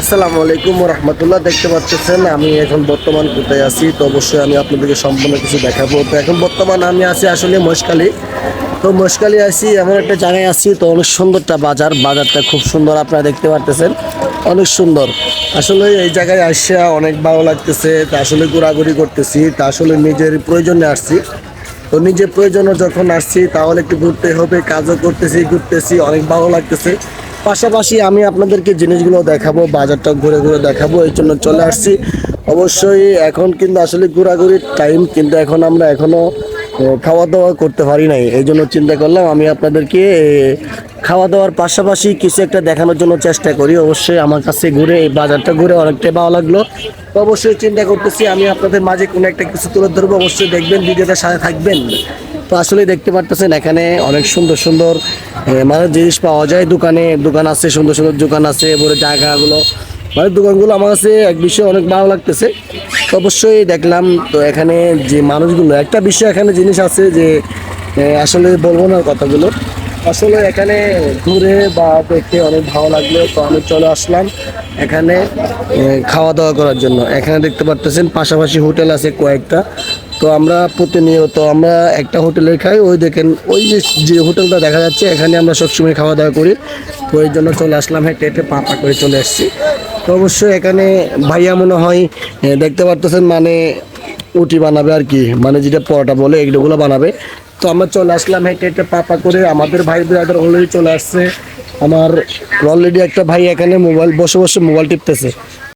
আসসালামু আলাইকুম রহমতুল্লাহ, দেখতে পাচ্ছেন আমি এখন বর্তমান কোথায় আছি? তো অবশ্যই আমি আপনাদেরকে সম্পূর্ণ কিছু দেখাবো। তো এখন বর্তমান আমি আছি আসলে মহেশখালী। তো মহেশখালী আছি, এমন একটা জায়গায় আছি, তো অনেক সুন্দরটা বাজার। বাজারটা খুব সুন্দর, আপনারা দেখতে পারতেছেন। অনেক সুন্দর। আসলে এই জায়গায় আসা অনেক ভালো লাগতেছে, তা আসলে ঘোরাঘুরি করতেছি, তা আসলে নিজের প্রয়োজনে আসছি। তো নিজের প্রয়োজনে যখন আসছি, তাহলে একটু ঘুরতে হবে, কাজও করতেছি, ঘুরতেছি, অনেক ভালো লাগতেছে। পাশাপাশি আমি আপনাদেরকে জিনিসগুলো দেখাবো, বাজারটা ঘুরে ঘুরে দেখাবো, এই জন্য চলে আসছি। অবশ্যই এখন কিন্তু আসলে ঘোরাঘুরির টাইম কিন্তু এখন আমরা এখনও খাওয়া দাওয়া করতে পারি নাই। এই জন্য চিন্তা করলাম আমি আপনাদেরকে খাওয়া দাওয়ার পাশাপাশি কিছু একটা দেখানোর জন্য চেষ্টা করি। অবশ্যই আমার কাছে ঘুরে, এই বাজারটা ঘুরে অনেকটাই ভালো লাগল। তো অবশ্যই চিন্তা করতেছি, আমি আপনাদের মাঝে কোনো একটা কিছু তুলে ধরবো, অবশ্যই দেখবেন ভিডিওটা সাথে থাকবেন। তো আসলে দেখতে পারতেছেন, এখানে অনেক সুন্দর সুন্দর মানে জিনিস পাওয়া যায় দোকানে, দোকান আছে, সুন্দর সুন্দর দোকান আছে এবারে জায়গাগুলো। মানে দোকানগুলো আমার কাছে এক বিষয়ে অনেক ভালো লাগতেছে। অবশ্যই দেখলাম তো এখানে যে মানুষগুলো, একটা বিষয় এখানে জিনিস আছে যে আসলে বলব না কথাগুলো। আসলে এখানে ঘুরে বা দেখতে অনেক ভালো লাগল, তো আমি চলে আসলাম এখানে খাওয়া দাওয়া করার জন্য। এখানে দেখতে পারতেছেন, পাশাপাশি হোটেল আছে কয়েকটা। তো আমরা প্রতিনিয়ত আমরা একটা হোটেলে খাই, ওই দেখেন, ওই যে যে হোটেলটা দেখা যাচ্ছে, এখানে আমরা সবসময় খাওয়া দাওয়া করি। তো এই জন্য চলে আসলাম, হেঁটে হেঁটে পা পা করে চলে আসছি। তো অবশ্যই এখানে ভাইয়া মনে হয় দেখতে পারতেছেন মানে উটি বানাবে আর কি মানে যেটা পরোটা বলে এগুলোগুলো বানাবে। তো আমরা চলে আসলাম, হেঁটে হেঁটে পাপা করে, আমাদের ভাই ব্রাদার অলরেডি চলে আসছে। আমার অলরেডি একটা ভাই এখানে মোবাইল বসে বসে মোবাইল টিপতেছে।